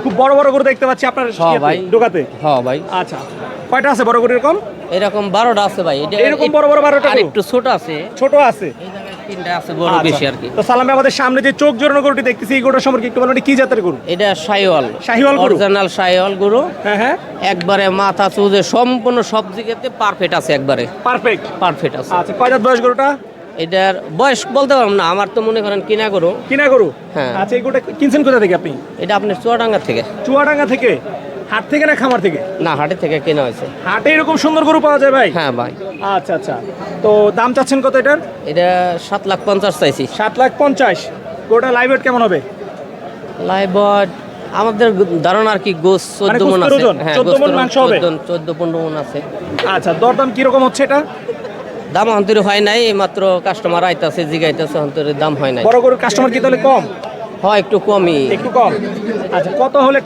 খুব বড় বড় দেখতে পাচ্ছি আপনার হ্যাঁ ভাই। হ্যাঁ ভাই। আচ্ছা কয়টা আছে বড় এরকম? এরকম বারোটা আছে ভাই। এটা এরকম বড় বড় বারোটা আর একটু ছোট আছে। ছোট আছে? তিনটা আছে বড় আচ্ছা। বেশি আর কি। তো সালামে আমাদের সামনে যে চোখ গরুটি দেখতেছি এই সম্পর্কে একটু বলুন কি জাতের গরু? এটা শাহিওয়াল। শাহিওয়াল গরু? অরিজিনাল শাহিওয়াল গরু। হ্যাঁ হ্যাঁ। একবারে মাথা চুজে সম্পূর্ণ সব দিকেতে পারফেক্ট আছে একবারে। পারফেক্ট পারফেক্ট আছে। আচ্ছা কয় দাঁত বয়স গরুটা? এটার বয়স বলতে পারলাম না আমার তো মনে করেন কিনা গরু। কিনা গরু? হ্যাঁ। আচ্ছা এই গরুটা কিনছেন কোথা থেকে আপনি? এটা আপনার চুয়াডাঙ্গা থেকে। চুয়াডাঙ্গা থেকে? হাট থেকে না খামার থেকে? না হাটের থেকে কেনা হয়েছে। হাটে এরকম সুন্দর গরু পাওয়া যায় ভাই? হ্যাঁ ভাই। আচ্ছা আচ্ছা। তো দাম চাচ্ছেন কত এটার? এটা সাত লাখ পঞ্চাশ চাইছি। সাত লাখ পঞ্চাশ। গরুটা লাইভ কেমন হবে? লাইভ আমাদের ধারণা আর কি গোস মানে চোদ্দ মন আছে? হ্যাঁ 14 মাংস হবে? চোদ্দ পনেরো মন আছে। আচ্ছা দরদাম কীরকম হচ্ছে এটা? দাম অন্তরে হয় নাই মাত্র কাস্টমার আইতাছে জিগাইতাছে অন্তরে দাম হয় নাই। বড় গরুর কাস্টমার কি তাহলে কম? হয় একটু কমই। একটু কম। আচ্ছা কত হলে